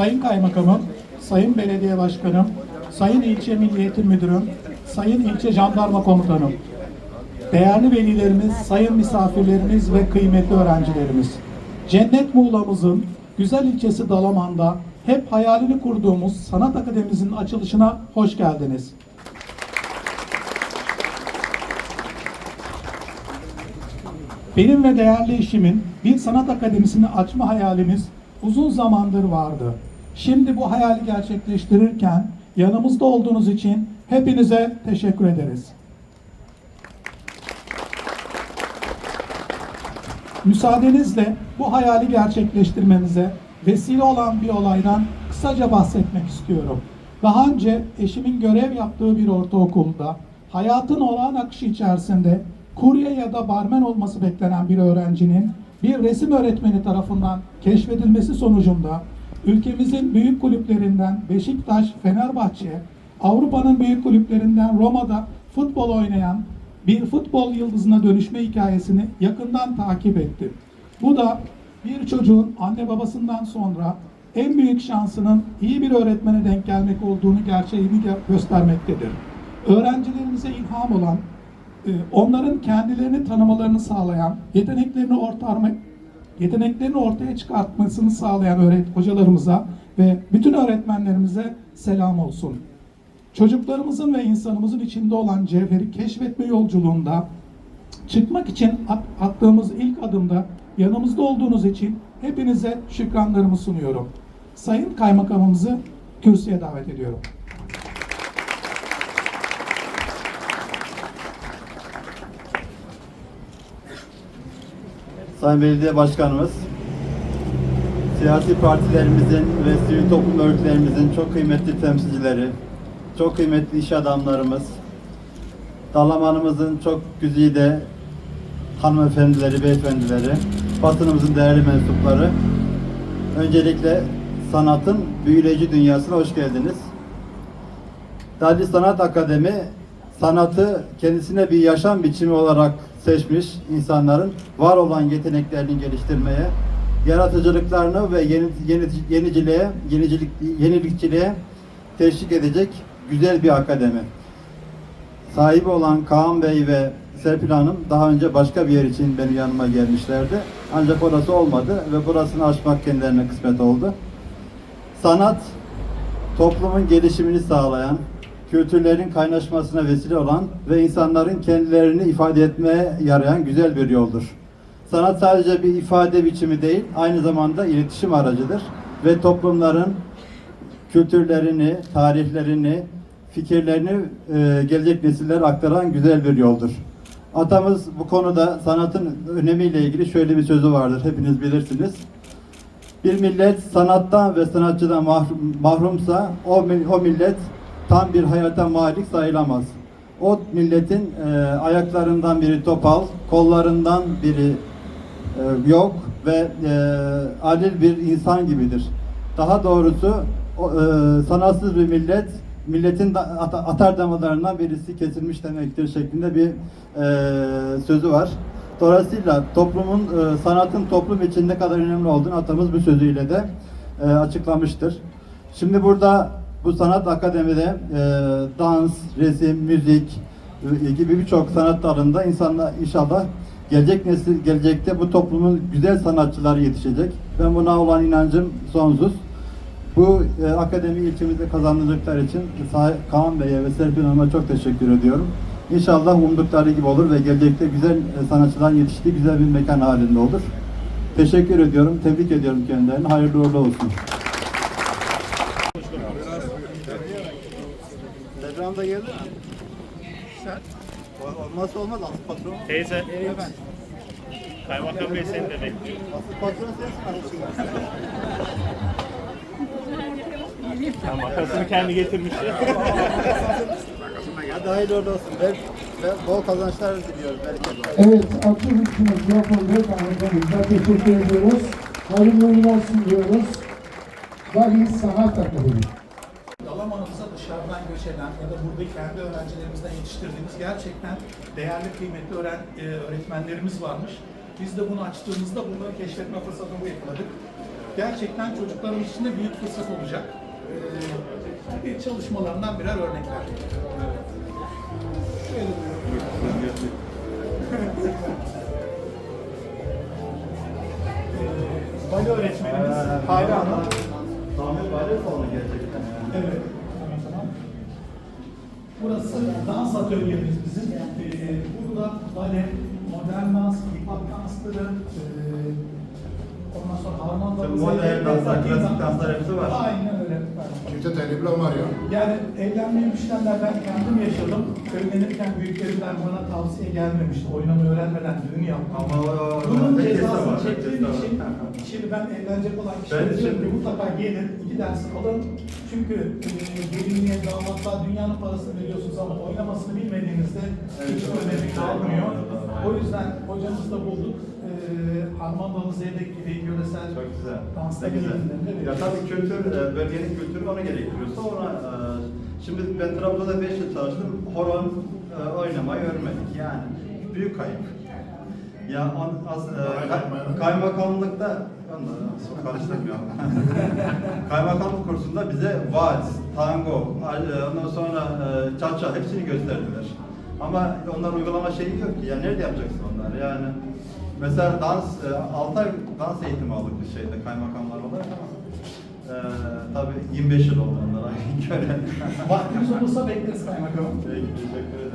Sayın Kaymakamım, Sayın Belediye Başkanım, Sayın İlçe Milli Eğitim Müdürüm, Sayın İlçe Jandarma Komutanım, değerli velilerimiz, sayın misafirlerimiz ve kıymetli öğrencilerimiz. Cennet Muğla'mızın güzel ilçesi Dalaman'da hep hayalini kurduğumuz Sanat Akademimizin açılışına hoş geldiniz. Benim ve değerli eşimin bir sanat akademisini açma hayalimiz uzun zamandır vardı. Şimdi bu hayali gerçekleştirirken yanımızda olduğunuz için hepinize teşekkür ederiz. Müsaadenizle bu hayali gerçekleştirmemize vesile olan bir olaydan kısaca bahsetmek istiyorum. Daha önce eşimin görev yaptığı bir ortaokulda hayatın olağan akışı içerisinde kurye ya da barmen olması beklenen bir öğrencinin bir resim öğretmeni tarafından keşfedilmesi sonucunda ülkemizin büyük kulüplerinden Beşiktaş, Fenerbahçe, Avrupa'nın büyük kulüplerinden Roma'da futbol oynayan bir futbol yıldızına dönüşme hikayesini yakından takip ettim. Bu da bir çocuğun anne babasından sonra en büyük şansının iyi bir öğretmene denk gelmek olduğunu gerçeğini gö- göstermektedir. Öğrencilerimize ilham olan, e, onların kendilerini tanımalarını sağlayan, yeteneklerini ortarma, yeteneklerini ortaya çıkartmasını sağlayan öğret hocalarımıza ve bütün öğretmenlerimize selam olsun. Çocuklarımızın ve insanımızın içinde olan cevheri keşfetme yolculuğunda çıkmak için at- attığımız ilk adımda yanımızda olduğunuz için hepinize şükranlarımı sunuyorum. Sayın Kaymakamımızı kürsüye davet ediyorum. Sayın Belediye Başkanımız, siyasi partilerimizin ve sivil toplum örgütlerimizin çok kıymetli temsilcileri, çok kıymetli iş adamlarımız, Dalamanımızın çok güzide hanımefendileri, beyefendileri, basınımızın değerli mensupları, öncelikle sanatın büyüleyici dünyasına hoş geldiniz. Dali Sanat Akademi sanatı kendisine bir yaşam biçimi olarak seçmiş insanların var olan yeteneklerini geliştirmeye, yaratıcılıklarını ve yeni, yeni, yeniciliğe, yenicilik, yenilikçiliğe teşvik edecek güzel bir akademi. Sahibi olan Kaan Bey ve Serpil Hanım daha önce başka bir yer için benim yanıma gelmişlerdi. Ancak orası olmadı ve burasını açmak kendilerine kısmet oldu. Sanat toplumun gelişimini sağlayan, kültürlerin kaynaşmasına vesile olan ve insanların kendilerini ifade etmeye yarayan güzel bir yoldur. Sanat sadece bir ifade biçimi değil, aynı zamanda iletişim aracıdır ve toplumların kültürlerini, tarihlerini, fikirlerini e, gelecek nesillere aktaran güzel bir yoldur. Atamız bu konuda sanatın önemiyle ilgili şöyle bir sözü vardır, hepiniz bilirsiniz. Bir millet sanattan ve sanatçıdan mahrum, mahrumsa o, o millet tam bir hayata malik sayılamaz. O milletin e, ayaklarından biri topal, kollarından biri e, yok ve e, adil bir insan gibidir. Daha doğrusu o, e, sanatsız bir millet milletin atar damarlarından birisi kesilmiş demektir şeklinde bir e, sözü var. Dolayısıyla toplumun e, sanatın toplum için ne kadar önemli olduğunu atamız bu sözüyle de e, açıklamıştır. Şimdi burada bu sanat akademide e, dans, resim, müzik e, gibi birçok sanat dalında insanlar inşallah gelecek nesil gelecekte bu toplumun güzel sanatçıları yetişecek. Ben buna olan inancım sonsuz. Bu e, akademi ilçemizde kazanılacaklar için Sa- Kaan Bey'e ve Serpil Hanım'a çok teşekkür ediyorum. İnşallah umdukları gibi olur ve gelecekte güzel e, sanatçıların yetiştiği güzel bir mekan halinde olur. Teşekkür ediyorum, tebrik ediyorum kendilerini. Hayırlı uğurlu olsun. Devran da geldi mi? Sen? Olmazsa olmaz asıl patron. Teyze. Kaymakam Bey seni de bekliyor. Asıl patron sensin. Ha, makasını kendi getirmiş ya. Hadi hayırlı uğurlu olsun. Ben, ben bol kazançlar diliyorum. Evet, açılışımız yapıldı. Tanrımıza teşekkür ediyoruz. Hayırlı uğurlu olsun diyoruz. Vali Sanat Akademi. Eden ya da burada kendi öğrencilerimizden yetiştirdiğimiz gerçekten değerli, kıymetli öğren, e, öğretmenlerimiz varmış. Biz de bunu açtığımızda bunları keşfetme fırsatını yakaladık. Gerçekten çocuklarımız için de büyük fırsat olacak. E, bir çalışmalarından birer örnekler. Şöyle Bali öğretmenimiz Hayri Hanım. Zahmet ya salonu gerçekten. Evet. Burası dans atölyemiz bizim. Ee, burada bale, modern dans, hip hop dansları, ee, ondan sonra harman Tabii dansı, modern danslar, klasik dans- danslar hepsi var. Aynen öyle. Çifte telli bile var ya. Yani evlenmeyi müşteriler ben kendim yaşadım. Evlenirken büyüklerimden bana tavsiye gelmemişti. Oynamayı öğrenmeden düğün yapmam. Ama Bunun cezasını var, çektiğim herkeste için var. şimdi ben evlenecek olan Ben kişilere diyorum şimdi- ki mutlaka gelin, iki ders alın. Çünkü e, gelinliğe, damatlığa dünyanın parasını veriyorsunuz ama oynamasını bilmediğinizde hiç önemi kalmıyor. O yüzden hocamızı da bulduk. E, Harmandalı Zeybek gibi yöresel Çok güzel. güzel. eğitimlerinde Ya tabii kültür, e, bölgenin kültürü onu gerektiriyorsa ona e, şimdi ben Trabzon'da 5 yıl çalıştım. Horon e, oynamayı örmedik. Yani büyük kayıp. Ya on, as, e, kay- onu karıştırmıyorum. Kaymakamlık kursunda bize vals, tango, e, ondan sonra e, çaça hepsini gösterdiler. Ama onlar uygulama şeyi yok ki. Ya nerede yapacaksın onları? Yani mesela dans, 6 ay dans eğitimi aldık biz şeyde kaymakamlar olarak ama e, tabii 25 yıl oldu onlara göre. Vaktimiz olursa bekleriz kaymakamım. Peki, teşekkür ederim.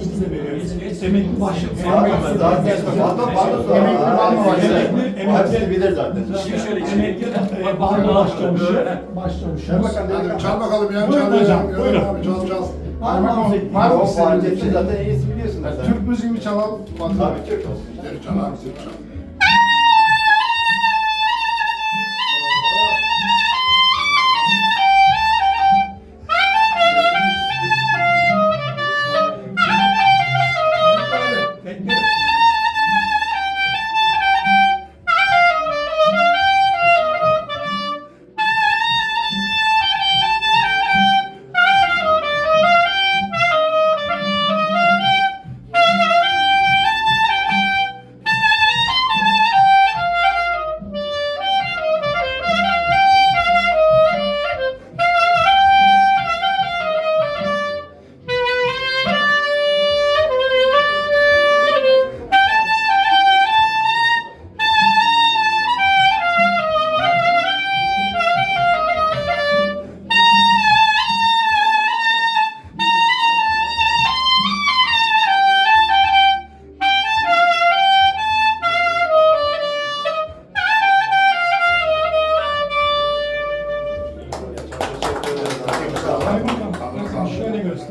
Size veriyoruz. Emekli başlık. Zaten Emekli var mı başta? Emekli, emekli. bilir zaten. Emekli e, bağlı başçavuşu. Başçavuşumuz. Hadi çal bakalım ya. Buyurun çal hocam, ya. buyurun. Abi, çal çal. Var mı şey? zaten iyisi biliyorsun zaten. Türk müziğini çalalım. Tabii Türk olsun. Geri çal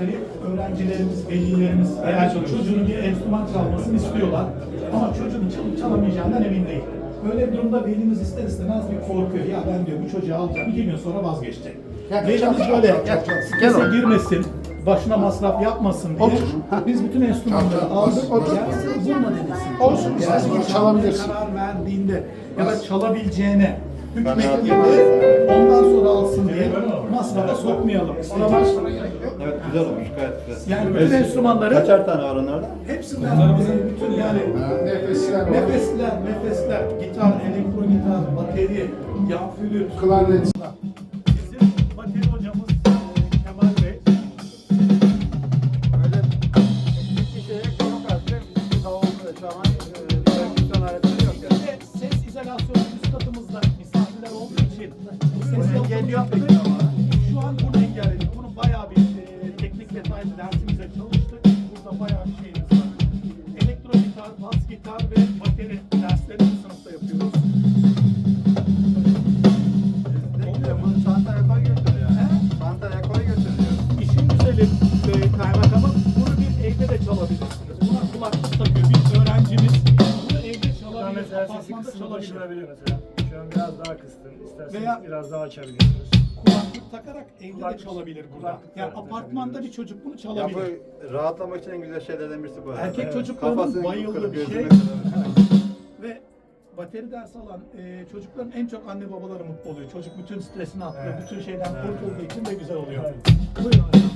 göstereyim. Öğrencilerimiz, velilerimiz eğer çocuğun bir enstrüman çalmasını istiyorlar ama çocuğun çalıp çalamayacağından emin değil. Böyle bir durumda velimiz ister istemez bir korkuyor. Ya ben diyor bu çocuğu alacağım, iki gün sonra vazgeçecek. Velimiz böyle strese girmesin, başına masraf yapmasın diye biz bütün enstrümanları aldık. Ya bununla denesin. Olsun, Yani çalabilirsin. Karar verdiğinde ya da çalabileceğine hükmettiğinde ondan sonra alsın diye masrafa sokmayalım. Ona baş Evet güzel olmuş gayet güzel. yani bütün enstrümanları Kaçar tane var onlarda? hepsinden bizim bütün yani Nefesler var. nefesler, nefesler, gitar, elektro gitar, bateri, yan flüt. Klarnet. takıyor. Bir öğrencimiz bunu evde çalabilir, mesela sesi apartmanda çalabilir. mesela. Şu an biraz daha kıstım. İsterseniz Veya- biraz daha açabilirsiniz. Kulaklık takarak evde de çalabilir burada. Yani takarak apartmanda bir çocuk bunu çalabilir. Ya bu rahatlamak için en güzel şeylerden birisi bu. Erkek çocuklarının bayıldığı bir şey. Ve bateri dersi alan e, çocukların en çok anne babaları mutlu oluyor. Çocuk bütün stresini atlıyor, bütün şeyden kurtulduğu için de güzel oluyor. Buyurun.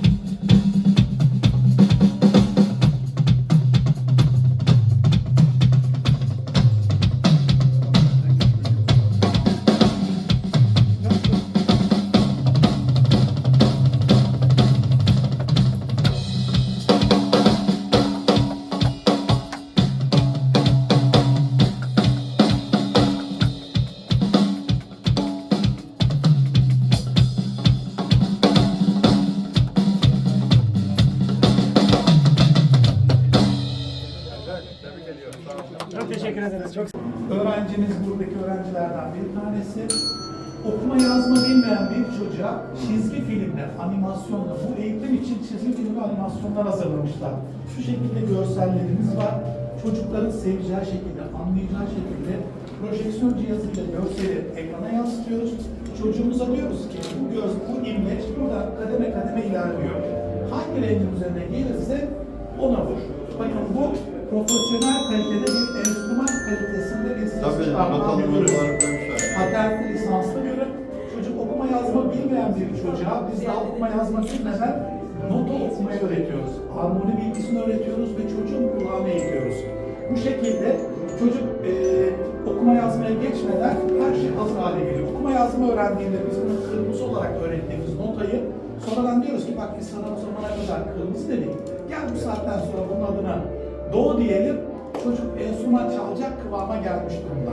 Animasyonla, bu eğitim için çizgi film ve animasyonlar hazırlamışlar. Şu şekilde görsellerimiz var. Çocukların seveceği şekilde, anlayacağı şekilde projeksiyon cihazıyla görseli ekrana yansıtıyoruz. Çocuğumuza diyoruz ki bu göz, bu imleç burada kademe kademe ilerliyor. Hangi rengin üzerine gelirse ona vur. Bakın bu profesyonel kalitede bir enstrüman kalitesinde bir ses Tabii notalı bir ürün. numaraları koymuşlar. Patentli lisanslı yazma bilmeyen bir çocuğa biz daha okuma yazma bilmeden nota okumayı öğretiyoruz. Harmoni bilgisini öğretiyoruz ve çocuğun kulağını eğitiyoruz. Bu şekilde çocuk e, okuma yazmaya geçmeden her şey hazır hale geliyor. Okuma yazma öğrendiğinde biz bunu kırmızı olarak öğrettiğimiz notayı sonradan diyoruz ki bak biz sana o zamana kadar kırmızı dedik. Gel bu saatten sonra bunun adına do diyelim. Çocuk enstrüman çalacak kıvama gelmiş durumda.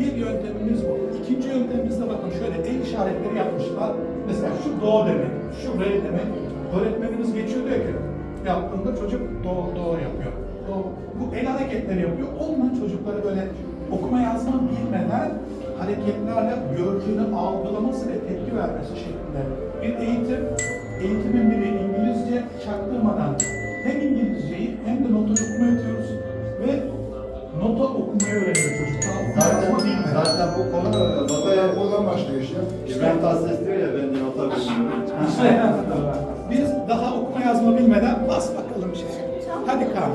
Bir yöntemimiz bu. İkinci yöntemimiz de bakın şöyle el işaretleri yapmışlar. Mesela şu do demek, şu re demek. Öğretmenimiz geçiyor diyor ki yaptığında çocuk do do yapıyor. Do. Bu el hareketleri yapıyor. Olmayan çocukları böyle okuma yazma bilmeden hareketlerle gördüğünü algılaması ve tepki vermesi şeklinde bir eğitim. Eğitimin biri İngilizce çaktırmadan hem İngilizceyi hem de nota okuma öğretiyoruz ve nota okumayı öğreniyor çocuk. Okuma Zaten, zaten bu konu notaya Oradan başlıyor işte. İbrahim Tatlıses diyor ya ben de nota bilmiyorum. Biz daha okuma yazma bilmeden bas bakalım şey. Hadi Kaan.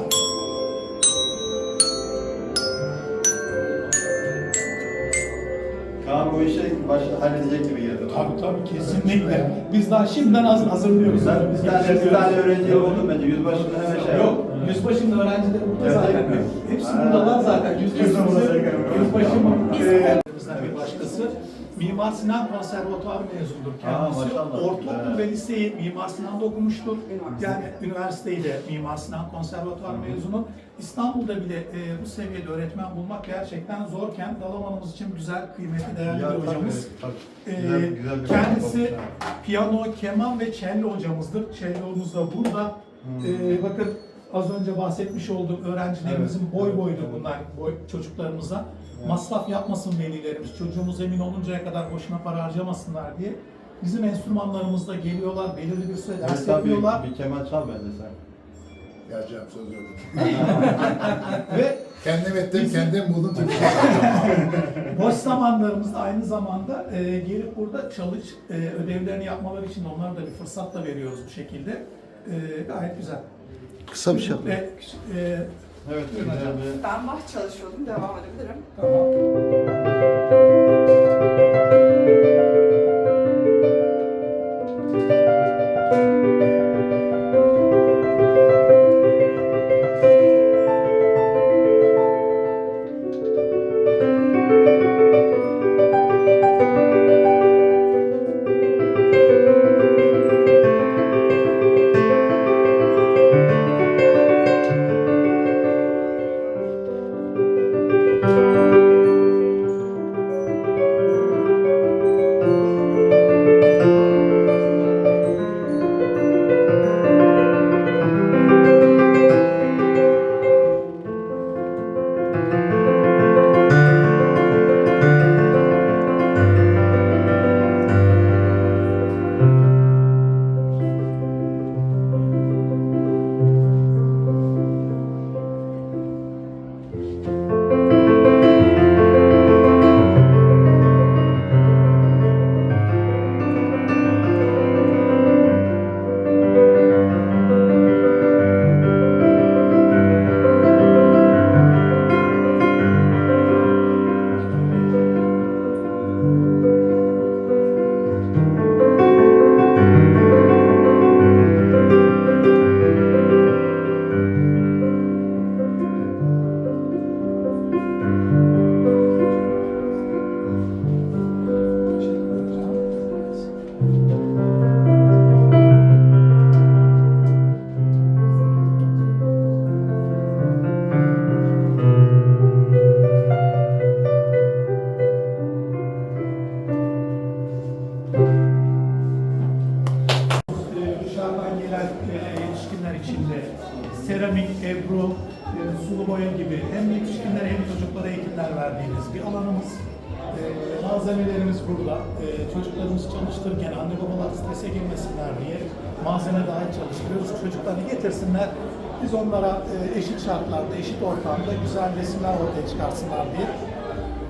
Kaan bu işi baş, halledecek gibi geldi. bana. Tabii tabii kesinlikle. Biz daha şimdiden hazır, hazırlıyoruz. Ben Biz bir tane, bir tane öğrenci oldum bence. Yüzbaşında hemen şey Yok, yüzbaşının öğrencileri burada zaten. Hepsi buradalar zaten. Yüzbaşımızın, yüzbaşımın Biz- eee, bir başkası. Mimar Sinan Konservatuarı mezunudur kendisi. Ortaokul ve liseyi Mimar Sinan'da okumuştur. Yani üniversiteyi de Mimar Sinan Konservatuarı mezunu. İstanbul'da bile e, bu seviyede öğretmen bulmak gerçekten zorken Dalaman'ımız için güzel, kıymetli, değerli Ya, bir hocamız. tabii. Ee, Güzel- güzel bir kendisi piyano, keman ve cello hocamızdır. Cello'muz da burada. Ee, bakın az önce bahsetmiş olduğum öğrencilerimizin boy boydu bunlar boy, çocuklarımıza. Masraf yapmasın velilerimiz. Çocuğumuz emin oluncaya kadar boşuna para harcamasınlar diye. Bizim enstrümanlarımızda geliyorlar, belirli bir süre ders Evet, tabii, yapıyorlar. Bir keman çal bence sen. Geleceğim söz verdim. Ve Kendim ettim, kendim buldum. Boş zamanlarımızda aynı zamanda e, gelip burada çalış, e, ödevlerini yapmaları için onlara da bir fırsat da veriyoruz bu şekilde. E, gayet güzel. Kısa bir şey Ve, e, Evet, Buyurun hocam. Ben Bach çalışıyordum, devam edebilirim. tamam. Gibi hem yetişkinlere hem çocuklara eğitimler verdiğimiz bir alanımız. Ee, malzemelerimiz burada. Ee, çocuklarımız çalıştırırken anne babalar strese girmesinler diye malzeme dahil çalıştırıyoruz. Çocukları getirsinler. Biz onlara e, eşit şartlarda, eşit ortamda güzel resimler ortaya çıkarsınlar diye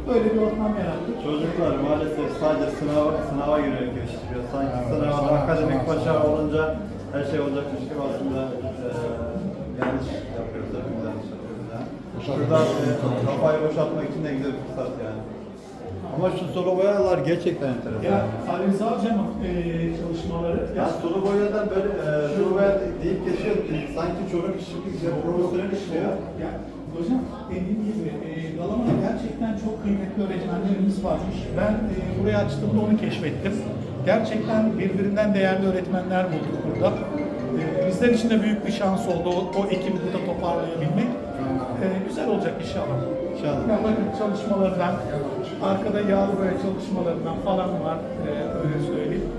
böyle bir ortam yarattık. Çocuklar maalesef sadece sınava, sınava göre geliştiriyor. Sanki sınavda akademik başarı olunca her şey olacakmış gibi aslında e, yanlış yani. Şurada e, kafayı boşaltmak için de güzel bir fırsat yani. Ama şu solo boyalar gerçekten enteresan. Ya Ali Rıza Hocam'ın e, çalışmaları Ya sulu boyadan böyle e, sulu boya deyip geçiyor. Sanki çocuk işi gibi profesyonel işliyor. Ya hocam dediğim gibi e, Dalaman'da gerçekten çok kıymetli öğretmenlerimiz varmış. Ben e, burayı açtığımda onu keşfettim. Gerçekten birbirinden değerli öğretmenler bulduk burada. E, bizler için de büyük bir şans oldu o, o ekibi burada toparlayabilmek. E, güzel olacak inşallah. İnşallah. Ya bakın çalışmalarından, arkada yağlı boya çalışmalarından falan var, e, öyle söyleyeyim.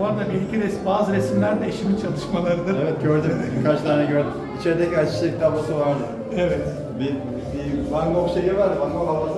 Bu arada bir iki resim, bazı resimler de eşimin çalışmalarıdır. Evet gördüm. Birkaç tane gördüm. İçerideki ayçiçek tablosu vardı. Evet. Bir, bir Van Gogh şeyi vardı. Van Gogh havası